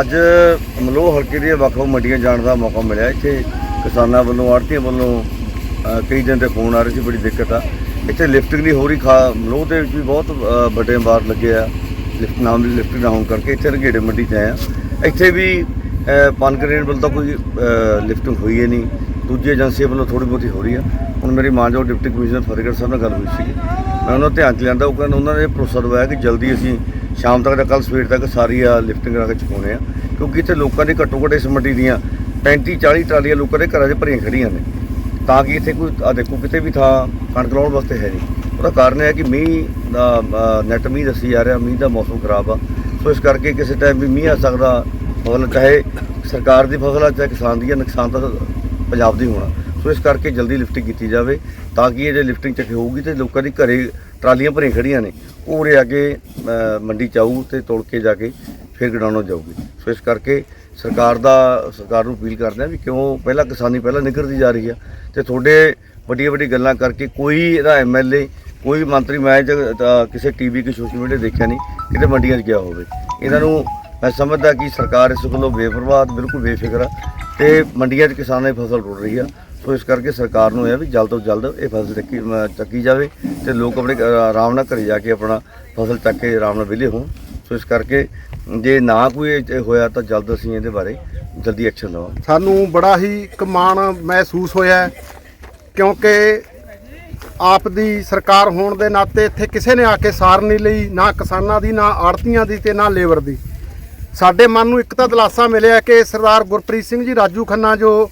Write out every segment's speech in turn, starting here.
ਅੱਜ ਮਲੋਹ ਹਲਕੇ ਦੀਆਂ ਵੱਖ ਵੱਖ ਮੰਡੀਆਂ ਜਾਣ ਦਾ ਮੌਕਾ ਮਿਲਿਆ। ਇੱਥੇ ਕਿਸਾਨਾਂ ਵੱਲੋਂ ਆੜਤੀਆਂ ਵੱਲੋਂ ਕਈ ਦਿਨ ਤੇ ਫੋਨ ਆ ਰਹੇ ਸੀ ਬੜੀ ਦਿੱਕਤ ਆ। ਇੱਥੇ ਲਿਫਟਿੰਗ ਨਹੀਂ ਹੋ ਰਹੀ ਖਾ ਮਲੋਹ ਦੇ ਵਿੱਚ ਵੀ ਬਹੁਤ ਵੱਡੇ ਬਾਰ ਲੱਗੇ ਆ। ਲਿਫਟ ਨਾਮ ਦੀ ਲਿਫਟ ਨਾ ਹੋਣ ਕਰਕੇ ਇੱਥੇ ਰਗੇੜੇ ਮੰਡੀ 'ਚ ਆਏ ਆ। ਇੱਥੇ ਵੀ ਅ, ਪਨਗਰੇਨ ਵੱਲੋਂ ਤਾਂ ਕੋਈ ਲਿਫਟਿੰਗ ਹੋਈ ਹੈ ਨਹੀਂ। ਦੂਜੀ ਏਜੰਸੀ ਵੱਲੋਂ ਥੋੜੀ ਬਹੁਤੀ ਹੋ ਰਹੀ ਆ। ਹੁਣ ਮੇਰੀ ਮਾਨਯੋਗ ਡਿਪਟੀ ਕਮਿਸ਼ਨਰ ਫਤਿਹਗੜ੍ਹ ਸਾਹਿਬ ਨਾਲ ਗੱਲ ਹੋਈ ਸੀ ਮੈਂ ਉਹਨਾਂ ਦਾ ਧਿਆਨ ਚ ਲਿਆਂਦਾ ਉਹ ਕਹਿੰਦੇ ਉਹਨਾਂ ਨੇ ਭਰੋਸਾ ਦਵਾਇਆ ਕਿ ਜਲਦੀ ਅਸੀਂ ਸ਼ਾਮ ਤੱਕ ਜਾਂ ਕੱਲ ਸਵੇਰ ਤੱਕ ਸਾਰੀ ਆ ਲਿਫਟਿੰਗ ਕਰਾ ਕੇ ਚੁਕਾਉਣੇ ਆ। ਕਿਉਂਕਿ ਇੱਥੇ ਲੋਕਾਂ ਦੀ ਘੱਟੋ ਘੱਟ ਇਸ ਮੰਡੀ ਦੀਆਂ 35 40 ਟਰਾਲੀਆਂ ਲੋਕਾਂ ਦੇ ਘਰਾਂ 'ਚ ਭਰੀਆਂ ਖੜੀਆਂ ਨੇ। ਤਾਂ ਕਿ ਇੱਥੇ ਕੋਈ ਆ ਦੇਖੋ ਕਿਤੇ ਵੀ ਥਾਂ ਕਣਕ ਲਾਉਣ ਵਾਸਤੇ ਹੈ ਨਹੀਂ। ਉਹਦਾ ਕਾਰਨ ਇਹ ਹੈ ਕਿ ਮੀਂਹ ਦਾ ਅ, ਨੈਟ ਮੀਂਹ ਦੱਸੀ ਜਾ ਰਿਹਾ ਮੀਂਹ ਦਾ ਮੌਸਮ ਖਰਾਬ ਆ। ਸੋ ਇਸ ਕਰਕੇ ਕਿਸੇ ਟਾਈਮ ਵੀ ਮੀਂਹ ਆ ਸਕਦਾ ਫਸਲ ਚਾਹੇ ਸਰਕਾਰ ਦੀ ਫਸਲ ਆ ਚਾਹੇ ਕਿਸਾਨ ਦੀ ਆ ਨੁਕਸਾਨ ਤਾਂ ਪੰਜਾਬ ਦੀ ਹੋਣਾ। ਸੋ ਇਸ ਕਰਕੇ ਜਲਦੀ ਲਿਫਟਿੰਗ ਕੀਤੀ ਜਾਵੇ ਤਾਂ ਕਿ ਇਹ ਜੇ ਲਿਫਟਿੰਗ ਚੱਕੀ ਹੋਊਗੀ ਤੇ ਲੋਕਾਂ ਦੀ ਘਰੇ ਟਰਾਲੀਆਂ ਭਰੀਆਂ ਖੜੀਆਂ ਨੇ, ਉਹ ਉਰੇ ਆ ਕੇ ਮੰਡੀ ਚ ਆਊ ਤੇ ਤੋੜ ਕੇ ਜਾ ਕੇ ਫਿਰ ਗਡਾਉਣਾ ਜਾਊਗੀ। ਸੋ ਇਸ ਕਰਕੇ ਸਰਕਾਰ ਦਾ, ਸਰਕਾਰ ਨੂੰ ਅਪੀਲ ਕਰਦੇ ਆ ਵੀ ਕਿਉਂ ਪਹਿਲਾਂ ਕਿਸਾਨੀ ਪਹਿਲਾਂ ਨਿਕਲਦੀ ਜਾ ਰਹੀ ਆ ਤੇ ਤੁਹਾਡੇ ਵੱਡੀਆਂ ਵੱਡੀਆਂ ਗੱਲਾਂ ਕਰਕੇ ਕੋਈ ਇਹਦਾ ਐਮਐਲਏ ਕੋਈ ਮੰਤਰੀ ਮੈਂ ਜ- ਤਾਂ ਕਿਸੇ ਟੀਵੀ ਕਿ ਸੋਸ਼ਲ ਮੀਡੀਆ ਦੇਖਿਆ ਨਹੀਂ, ਕਿਤੇ ਮੰਡੀਆਂ 'ਚ ਗਿਆ ਹੋਵੇ। ਇਹਨਾਂ ਨੂੰ ਮੈਂ ਸਮਝਦਾ ਕਿ ਸਰਕਾਰ ਇਸ ਕੋਲੋਂ ਬੇਪਰਵਾਹ, ਬਿਲਕੁਲ ਬੇਫਿਕਰ ਆ ਤੇ ਮੰਡੀਆਂ 'ਚ ਕਿਸਾਨਾਂ ਦੀ ਫਸਲ ਰੁੜ ਰਹੀ ਆ। ਸੋ ਇਸ ਕਰਕੇ ਸਰਕਾਰ ਨੂੰ ਇਹ ਆ ਵੀ ਜਲਦ ਤੋਂ ਜਲਦ ਇਹ ਫਸਲ ਚੱਕੀ ਚੱਕੀ ਜਾਵੇ ਤੇ ਲੋਕ ਆਪਣੇ ਆਰਾਮ ਨਾਲ ਘਰੇ ਜਾ ਕੇ ਆਪਣਾ ਫਸਲ ਚੱਕ ਕੇ ਆਰਾਮ ਨਾਲ ਵਿਹਲੇ ਹੋਣ। ਸੋ ਇਸ ਕਰਕੇ ਜੇ ਨਾ ਕੋਈ ਹੋਇਆ ਤਾਂ ਜਲਦ ਅਸੀਂ ਇਹਦੇ ਬਾਰੇ ਜਲਦੀ ਐਕਸ਼ਨ ਲਵਾਂਗੇ। ਸਾਨੂੰ ਬੜਾ ਹੀ ਇੱਕ ਮਾਣ ਮਹਿਸੂਸ ਹੋਇਆ ਕਿਉਂਕਿ ਆਪ ਦੀ ਸਰਕਾਰ ਹੋਣ ਦੇ ਨਾਤੇ ਇੱਥੇ ਕਿਸੇ ਨੇ ਆ ਕੇ ਸਾਰ ਨਹੀਂ ਲਈ, ਨਾ ਕਿਸਾਨਾਂ ਦੀ, ਨਾ ਆੜਤੀਆਂ ਦੀ ਤੇ ਨਾ ਲੇਬਰ ਦੀ। ਸਾਡੇ ਮਨ ਨੂੰ ਇੱਕ ਤਾਂ ਦਿਲਾਸਾ ਮਿਲਿਆ ਕਿ ਸਰਦਾਰ ਗੁਰਪ੍ਰੀਤ ਸਿੰਘ ਜੀ, ਰਾਜੂ ਖੰਨਾ ਜੋ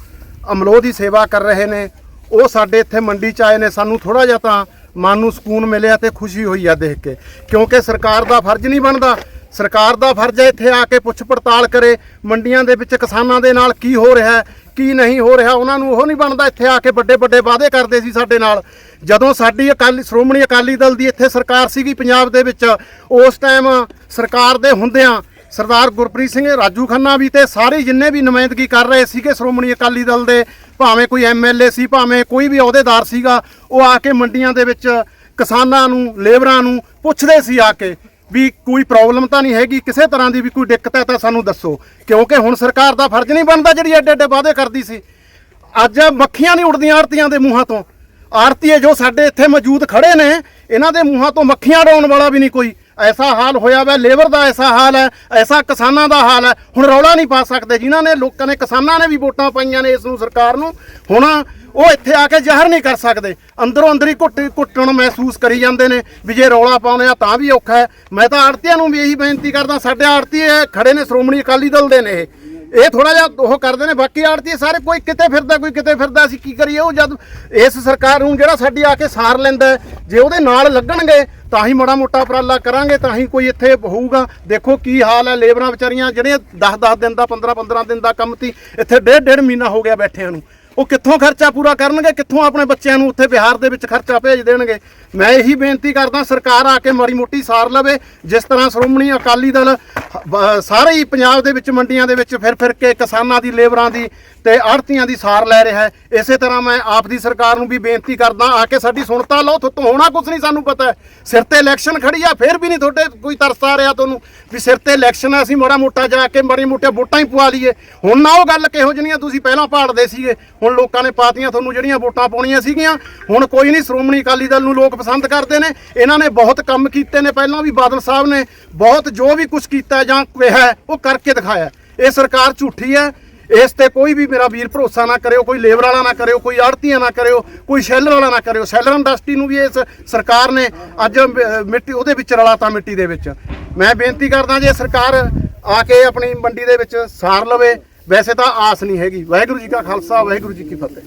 ਅਮਲੋਹ ਦੀ ਸੇਵਾ ਕਰ ਰਹੇ ਨੇ। ਉਹ ਸਾਡੇ ਇੱਥੇ ਮੰਡੀ ਚ ਆਏ ਨੇ। ਸਾਨੂੰ ਥੋੜਾ ਜਿਹਾ ਤਾਂ ਮਨ ਨੂੰ ਸਕੂਨ ਮਿਲਿਆ ਤੇ ਖੁਸ਼ੀ ਹੋਈ ਆ ਦੇਖ ਕੇ। ਕਿਉਂਕਿ ਸਰਕਾਰ ਦਾ ਫਰਜ਼ ਨਹੀਂ ਬਣਦਾ। ਸਰਕਾਰ ਦਾ ਫਰਜ਼ ਹੈ ਇੱਥੇ ਆ ਕੇ ਪੁੱਛ ਪੜਤਾਲ ਕਰੇ। ਮੰਡੀਆਂ ਦੇ ਵਿੱਚ ਕਿਸਾਨਾਂ ਦੇ ਨਾਲ ਕੀ ਹੋ ਰਿਹਾ ਹੈ ਕੀ ਨਹੀਂ ਹੋ ਰਿਹਾ, ਉਹਨਾਂ ਨੂੰ ਉਹ ਨਹੀਂ ਬਣਦਾ ਇੱਥੇ ਆ ਕੇ ਵੱਡੇ ਵੱਡੇ ਵਾਅਦੇ ਕਰਦੇ ਸੀ ਸਾਡੇ ਨਾਲ। ਜਦੋਂ ਸਾਡੀ ਅਕਾਲੀ, ਸ਼੍ਰੋਮਣੀ ਅਕਾਲੀ ਦਲ ਦੀ ਇੱਥੇ ਸਰਕਾਰ ਸੀਗੀ ਪੰਜਾਬ ਦੇ ਵਿੱਚ, ਉਸ ਟਾਈਮ ਸਰਕਾਰ ਦੇ ਹੁੰਦਿਆਂ ਸਰਦਾਰ ਗੁਰਪ੍ਰੀਤ ਸਿੰਘ, ਰਾਜੂ ਖੰਨਾ ਵੀ ਤੇ ਸਾਰੇ ਜਿੰਨੇ ਵੀ ਨੁਮਾਇੰਦਗੀ ਕਰ ਰਹੇ ਸੀਗੇ ਸ਼੍ਰੋਮਣੀ ਅਕਾਲੀ ਦਲ ਦੇ, ਭਾਵੇਂ ਕੋਈ ਐਮਐਲਏ ਸੀ, ਭਾਵੇਂ ਕੋਈ ਵੀ ਅਹੁਦੇਦਾਰ ਸੀਗਾ, ਉਹ ਆ ਕੇ ਮੰਡੀਆਂ ਦੇ ਵਿੱਚ ਕਿਸਾਨਾਂ ਨੂੰ, ਲੇਬਰਾਂ ਨੂੰ ਪੁੱਛਦੇ ਸੀ ਆ ਕੇ ਵੀ ਕੋਈ ਪ੍ਰੋਬਲਮ ਤਾਂ ਨਹੀਂ ਹੈਗੀ, ਕਿਸੇ ਤਰ੍ਹਾਂ ਦੀ ਵੀ ਕੋਈ ਦਿੱਕਤ ਹੈ ਤਾਂ ਸਾਨੂੰ ਦੱਸੋ। ਕਿਉਂਕਿ ਹੁਣ ਸਰਕਾਰ ਦਾ ਫਰਜ਼ ਨਹੀਂ ਬਣਦਾ ਜਿਹੜੀ ਐਡੇ ਐਡੇ ਵਾਅਦੇ ਕਰਦੀ ਸੀ। ਅੱਜ ਮੱਖੀਆਂ ਨਹੀਂ ਉੜਦੀਆਂ ਆੜਤੀਆਂ ਦੇ ਮੂੰਹਾਂ ਤੋਂ। ਆੜਤੀਏ ਜੋ ਸਾਡੇ ਇੱਥੇ ਮੌਜੂਦ ਖੜੇ ਨੇ, ਇਹਨਾਂ ਦੇ ਮੂੰਹਾਂ ਤੋਂ ਮੱਖੀਆਂ ਡਾਉਣ ਵਾਲਾ ਵੀ ਨਹੀਂ ਕੋਈ। ਐਸਾ ਹਾਲ ਹੋਇਆ ਵਾ, ਲੇਬਰ ਦਾ ਐਸਾ ਹਾਲ ਹੈ, ਐਸਾ ਕਿਸਾਨਾਂ ਦਾ ਹਾਲ ਹੈ। ਹੁਣ ਰੌਲਾ ਨਹੀਂ ਪਾ ਸਕਦੇ। ਜਿਨ੍ਹਾਂ ਨੇ ਲੋਕਾਂ ਨੇ, ਕਿਸਾਨਾਂ ਨੇ ਵੀ ਵੋਟਾਂ ਪਾਈਆਂ ਨੇ ਇਸ ਨੂੰ ਸਰਕਾਰ ਨੂੰ, ਹੁਣ ਉਹ ਇੱਥੇ ਆ ਕੇ ਜ਼ਾਹਰ ਨਹੀਂ ਕਰ ਸਕਦੇ। ਅੰਦਰੋਂ ਅੰਦਰ ਹੀ ਘੁੱਟ ਘੁੱਟਣ ਮਹਿਸੂਸ ਕਰੀ ਜਾਂਦੇ ਨੇ ਵੀ ਜੇ ਰੌਲਾ ਪਾਉਣੇ ਆ ਤਾਂ ਵੀ ਔਖਾ ਹੈ। ਮੈਂ ਤਾਂ ਆੜਤੀਆਂ ਨੂੰ ਵੀ ਇਹੀ ਬੇਨਤੀ ਕਰਦਾ, ਸਾਡੇ ਆੜਤੀ ਇਹ ਖੜੇ ਨੇ, ਸ਼੍ਰੋਮਣੀ ਅਕਾਲੀ ਦਲ ਦੇ ਨੇ ਇਹ। ਇਹ ਥੋੜਾ ਜਿਹਾ ਉਹ ਕਰਦੇ ਨੇ, ਬਾਕੀ ਆੜਤੀ ਸਾਰੇ ਕੋਈ ਕਿਤੇ ਫਿਰਦਾ, ਕੋਈ ਕਿਤੇ ਫਿਰਦਾ, ਅਸੀਂ ਕੀ ਕਰੀਏ? ਉਹ ਜਦ ਇਸ ਸਰਕਾਰ ਨੂੰ ਜਿਹੜਾ ਸਾਡੀ ਆ ਕੇ ਸਾਰ ਲੈਂਦਾ ਜੇ ਉਹਦੇ ਨਾਲ ਲੱਗਣਗੇ, ਤਾਂ ਹੀ ਮਾੜਾ ਮੋਟਾ ਉਪਰਾਲਾ ਕਰਾਂਗੇ, ਤਾਂ ਹੀ ਕੋਈ ਇੱਥੇ ਹੋਊਗਾ। ਦੇਖੋ ਕੀ ਹਾਲ ਹੈ, ਲੇਬਰਾਂ ਵਿਚਾਰੀਆਂ ਜਿਹੜੀਆਂ 10-10 ਦਿਨ ਦਾ 15-15 ਦਿਨ ਦਾ ਕੰਮ ਸੀ, ਇੱਥੇ ਡੇਢ ਡੇਢ ਮਹੀਨਾ ਹੋ ਗਿਆ ਬੈਠਿਆਂ ਨੂੰ। ਉਹ ਕਿੱਥੋਂ ਖਰਚਾ ਪੂਰਾ ਕਰਨਗੇ? ਕਿੱਥੋਂ ਆਪਣੇ ਬੱਚਿਆਂ ਨੂੰ ਉੱਥੇ ਬਿਹਾਰ ਦੇ ਵਿੱਚ ਖਰਚਾ ਭੇਜ ਦੇਣਗੇ? ਮੈਂ ਇਹੀ ਬੇਨਤੀ ਕਰਦਾ, ਸਰਕਾਰ ਆ ਕੇ ਮਾੜੀ ਮੋਟੀ ਸਾਰ ਲਵੇ। ਜਿਸ ਤਰ੍ਹਾਂ ਸ਼੍ਰੋਮਣੀ ਅਕਾਲੀ ਦਲ ਸਾਰੇ ਹੀ ਪੰਜਾਬ ਦੇ ਵਿੱਚ ਮੰਡੀਆਂ ਦੇ ਵਿੱਚ ਫਿਰ ਫਿਰ ਕੇ ਕਿਸਾਨਾਂ ਦੀ, ਲੇਬਰਾਂ ਦੀ ਤੇ ਆੜਤੀਆਂ ਦੀ ਸਾਰ ਲੈ ਰਿਹਾ ਹੈ। ਇਸੇ ਤਰ੍ਹਾਂ ਮੈਂ ਆਪ ਦੀ ਸਰਕਾਰ ਨੂੰ ਵੀ ਬੇਨਤੀ ਕਰਦਾ, ਆ ਕੇ ਸਾਡੀ ਸੁਣਤਾ ਲਓ ਤੋਂ ਹੋਣਾ ਕੁਝ ਨਹੀਂ ਸਾਨੂੰ ਪਤਾ। ਸਿਰ ਤੇ ਇਲੈਕਸ਼ਨ ਖੜੀ ਆ, ਫਿਰ ਵੀ ਨਹੀਂ ਤੁਹਾਡੇ ਕੋਈ ਤਰਸ ਆ ਰਿਹਾ ਤੁਹਾਨੂੰ। ਵੀ ਸਿਰ ਤੇ ਇਲੈਕਸ਼ਨ ਆ, ਅਸੀਂ ਮਾੜਾ ਮੋਟਾ ਜਾ ਕੇ ਮਾੜੀ ਮੋਟੀਆਂ ਵੋਟਾਂ ਹੀ ਪਵਾ ਲਈਏ। ਹੁਣ ਨਾ ਉਹ ਗੱਲ ਕਿਹੋ ਜਿਹੀਆਂ ਤੁਸੀਂ ਪਹਿਲਾਂ ਭਾੜਦੇ ਸੀਗੇ। ਹੁਣ ਲੋਕਾਂ ਨੇ ਪਾਤੀਆਂ ਤੁਹਾਨੂੰ ਜਿਹੜੀਆਂ ਵੋਟਾਂ ਪਾਉਣੀਆਂ ਸੀਗੀਆਂ ਹੁਣ ਕੋਈ ਨਹੀਂ ਸ਼੍ਰੋਮਣੀ ਅਕਾਲੀ ਦਲ ਨੂੰ ਲੋਕ ਪਸੰਦ ਕਰਦੇ ਨੇ। ਇਹਨਾਂ ਨੇ ਬਹੁਤ ਕੰਮ ਕੀਤੇ ਨੇ ਪਹਿਲਾਂ ਵੀ ਬਾਦਲ ਸਾਹਿਬ ਨੇ ਬਹੁਤ ਜੋ ਵੀ ਕੁਝ ਕੀਤਾ ਜਾਂ ਕਿਹਾ ਉਹ ਕਰਕੇ ਦਿਖਾਇਆ। ਇਹ ਸਰਕਾਰ ਝੂਠੀ ਹੈ ਇਸ ਤੇ ਕੋਈ ਵੀ ਮੇਰਾ ਵੀਰ ਭਰੋਸਾ ਨਾ ਕਰਿਓ ਕੋਈ ਲੇਬਰ ਵਾਲਾ ਨਾ ਕਰਿਓ ਕੋਈ ਆੜਤੀਆਂ ਨਾ ਕਰਿਓ ਕੋਈ ਸ਼ੈਲਰ ਵਾਲਾ ਨਾ ਕਰਿਓ। ਸ਼ੈਲਰ ਇੰਡਸਟਰੀ ਨੂੰ ਵੀ ਇਸ ਸਰਕਾਰ ਨੇ ਅੱਜ ਅਹ, ਮਿੱਟੀ ਉਹਦੇ ਵਿੱਚ ਰਲਾਤਾ ਮਿੱਟੀ ਦੇ ਵਿੱਚ। ਮੈਂ ਬੇਨਤੀ ਕਰਦਾ ਜੇ ਸਰਕਾਰ ਆ ਕੇ ਆਪਣੀ ਮੰਡੀ ਦੇ ਵਿੱਚ ਸਾਰ ਲਵੇ ਵੈਸੇ ਤਾਂ ਆਸ ਨਹੀਂ ਹੈਗੀ। ਵਾਹਿਗੁਰੂ ਜੀ ਕਾ ਖਾਲਸਾ ਵਾਹਿਗੁਰੂ ਜੀ ਕੀ ਫਤਿਹ।